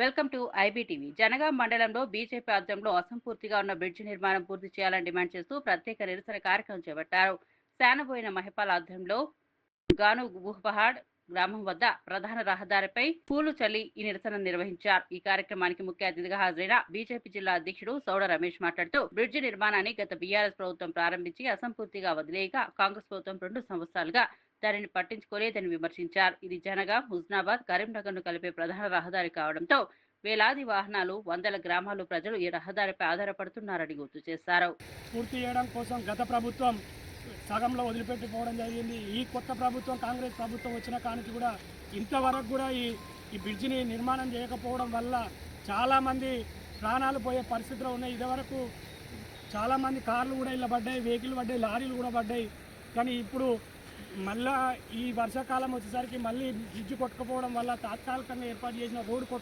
Welcome to IBTV. Jangaon మండలంలో BJP ఆధ్వర్యంలో అసంపూర్తిగా ఉన్న బ్రిడ్జి నిర్మాణం పూర్తి చేయాలని డిమాండ్ చేస్తూ ప్రత్యేక నిరసన కార్యక్రమం చేపట్టారు. శానబోయిన మహిపాల్ ఆధ్వర్యంలో గాను గుహపహాడ్ గ్రామం వద్ద ప్రధాన రహదారిపై పూలు చల్లి ఈ నిరసన నిర్వహించారు. ఈ కార్యక్రమానికి ముఖ్య అతిథిగా హాజరైన బీజేపీ జిల్లా అధ్యక్షుడు సౌడ రమేష్ మాట్లాడుతూ బ్రిడ్జి నిర్మాణాన్ని గత బీఆర్ఎస్ ప్రభుత్వం ప్రారంభించి అసంపూర్తిగా వదిలేయగా కాంగ్రెస్ ప్రభుత్వం రెండు సంవత్సరాలుగా దానిని పట్టించుకోలేదని విమర్శించారు. ఇది జనగాం హుస్నాబాద్ కరీంనగర్ను కలిపే ప్రధాన రహదారి కావడంతో వేలాది వాహనాలు వందల గ్రామాలు ప్రజలు ఈ రహదారిపై ఆధారపడుతున్నారని గుర్తు చేశారు. పూర్తి చేయడం కోసం గత ప్రభుత్వం సగంలో వదిలిపెట్టిపోవడం జరిగింది. ఈ కొత్త ప్రభుత్వం కాంగ్రెస్ ప్రభుత్వం వచ్చిన కానికి కూడా ఇంతవరకు కూడా ఈ ఈ బ్రిడ్జిని నిర్మాణం చేయకపోవడం వల్ల చాలామంది ప్రాణాలు పోయే పరిస్థితిలో ఉన్నాయి. ఇదివరకు చాలామంది కార్లు కూడా ఇలా పడ్డాయి వెహికల్ పడ్డాయి లారీలు కూడా పడ్డాయి. కానీ ఇప్పుడు మళ్ళా ఈ వర్షాకాలం వచ్చేసరికి మళ్ళీ బ్రిడ్జ్ కొట్టుకుపోవడం వల్ల తాత్కాలికంగా ఏర్పాటు చేసిన రోడ్డు కొట్టు